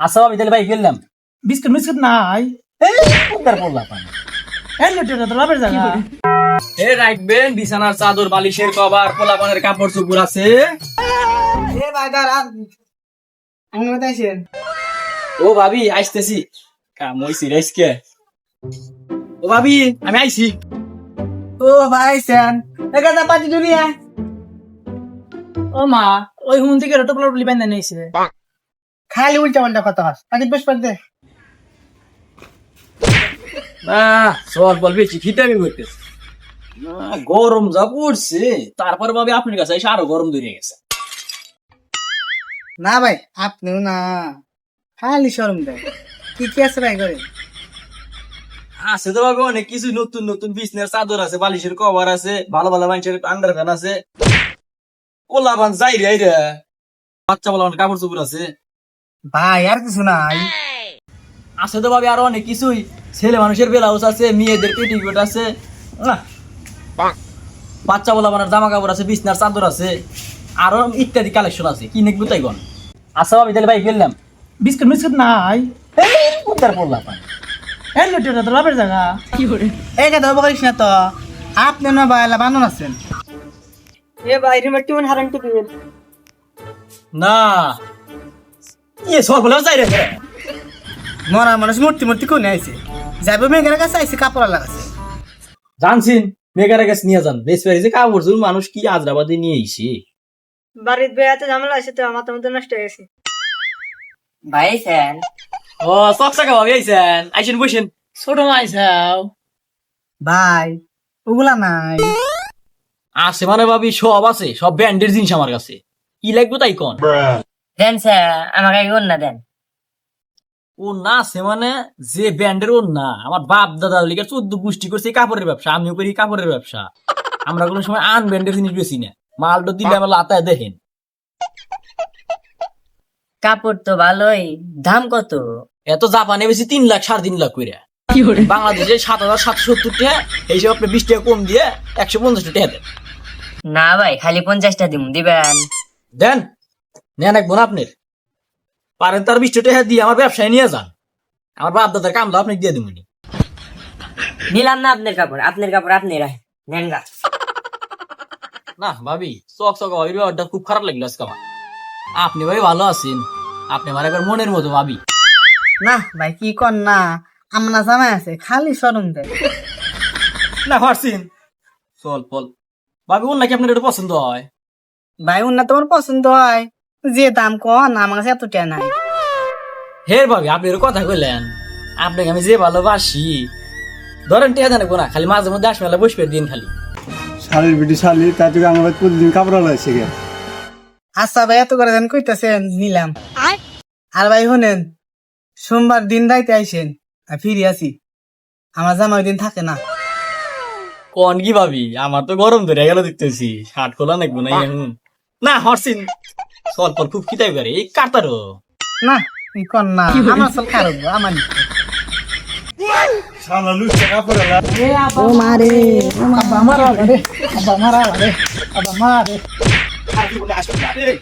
আচ্ছা ভাবি তাহলে ভাই গেলাম বিস্কুট মিস্কুট নাই। এই কোনটার পড়লাম আমি এই লোটেটা তো লাভের জায়গা এ রাখবেন বিছানার চাদর বালিশের কভার পোলাপানের কাপড় চুপুর আছে। এ ভাই দাঁড়ান। আমি বলতেছেন ও ভাবি আইসতেছি কাম হইছি রেসকে ও ভাবি আমি আইছি। ও ভাই সেন এখানে পাতি দুনিয়া ও মা ওই হুন থেকে রটপলা রটলি বাইন্দা নিয়েছে। খালি উল্টা পাল্টা কথা হাস পাতি বেশ পাতে না সল বল বেশি খিটামি করতেছে। না গরম যা পড়ছে তারপর ভাবি আপনার কাছে এসে আরও গরম ধরে গেছে। না ভাই আপনিও না। খালি শরম দেয়। কি কি আছে ভাই করে আছে তো ভাবে অনেক কিছু নতুন নতুন বিছনার চাদর আছে বালিশের কভার আছে ভালো ভালো মানুষের আন্ডার আছে। ওলা বান যাই রে রে বাচ্চা বলা কাপড় চোপড় আছে। ভাই আর কিছু নাই। আছে তো ভাবে আরও অনেক কিছুই। ছেলে মানুষের ব্লাউজ আছে মেয়েদের পেটিকোট আছে। বাচ্চা বলা বানার জামা কাপড় আছে বিছনার চাদর আছে। আরও ইত্যাদি কালেকশন আছে। কি নেকবো তাই গন আচ্ছা ভাবি তাহলে ভাই গেলাম বিস্কুট মিস্কুট নাই। পড়লাম আমি এই লোটেটা তো লাভের জায়গা। কি করে? এই কথা হব করিস না তো। আপনি না ভাই বানন আছেন। এ ভাই রিমোট টিমন হারান টিপি না। ইয়ে সব যাই রে। মরা মানুষ মূর্তি মূর্তি কোনে আইছে? যাবে মেঘের কাছে আইছে কাপড় লাগাছে জানছেন মেগারে কাছে নিয়ে যান। বেশ পারি যে কাপড় চোপড় মানুষ কি আজরাবাদে নিয়ে আইসি বাড়ির বেড়াতে ঝামেলা আছে তো আমার তো মতো নষ্ট হয়ে গেছে। ভাই স্যার ও চকচকা ভাবি আইছেন? আইসেন বসেন। ছোট মাইছাও ভাই ওগুলা নাই। আছে মানে ভাবি সব আছে সব ব্র্যান্ডের জিনিস আমার কাছে। কি লাগবে তাই কোন? দেন স্যার আমাকে না দেন। ও না আছে মানে যে ব্র্যান্ডের ও না আমার বাপ দাদার লিগে চোদ্দ গোষ্ঠী করছে কাপড়ের ব্যবসা আমিও করি কাপড়ের ব্যবসা। আমরা কোনো সময় আন ব্র্যান্ডের জিনিস বেশি না। মালটা দিলে আমার লাতায় দেখেন। কাপড় তো ভালোই দাম কত? এত জাপানে বেশি তিন লাখ সাড়ে তিন লাখ করে? বাংলাদেশে সাত হাজার সাতশো সত্তর টাকা এই সব আপনি বিশ টাকা কম দিয়ে একশো পঞ্চাশ টাকা দেন। না ভাই খালি পঞ্চাশটা দিম দিবেন। দেন। নেন এক বোন আপনার। পারেন তার বিশ টাকা দিয়ে আমার ব্যবসায় নিয়ে যান। আমার বাপ দাদার কামলা আপনি দিয়ে দিবনি নিলাম না আপনার কাপড় আপনার কাপড় আপনি রাখেন নেন গা। না ভাবি চক চক ভাবি ব্যাপারটা খুব খারাপ লাগল আজকে আমার। আপনি ভাই ভালো আছেন আপনি আমার একবার মনের মতো ভাবি। না ভাই কি কর না আমরা জামাই আছে খালি শরম দেয়। না পারছেন চল ফল ভাবি ওর নাকি আপনার একটু পছন্দ হয়? ভাই উন্না তোমার পছন্দ হয়? যে দাম কন আমার কাছে এত টাকা নাই। হে ভাবি আপনি এর কথা কইলেন। আপনাকে আমি যে ভালোবাসি ধরেন টিয়া জানে না খালি মাঝে মধ্যে আসবে বসবে দিন খালি। শালির বিটি শালি তার থেকে আমার প্রতিদিন কাপড় লাগাইছে গে আচ্ছা ভাই এত করে দেন কইতাছেন নিলাম। আর? ভাই শুনেন সোমবার দিন রাইতে আইসেন আর ফিরে আসি আমার জামা ওই দিন থাকে না। কোন কি ভাবি আমার তো গরম ধরে গেল দেখতেছি। শার্ট খোলা নাকবো না এখন না হরসিন। চল পর খুব খিতাই করে এই কাটারো না এই কর না আমার সল খারাপ আমার শালা লুচা কাপড় লাগা ও মারে ও মা। বামারা রে বামারা রে বামারা রে। আব্বা মারা রে?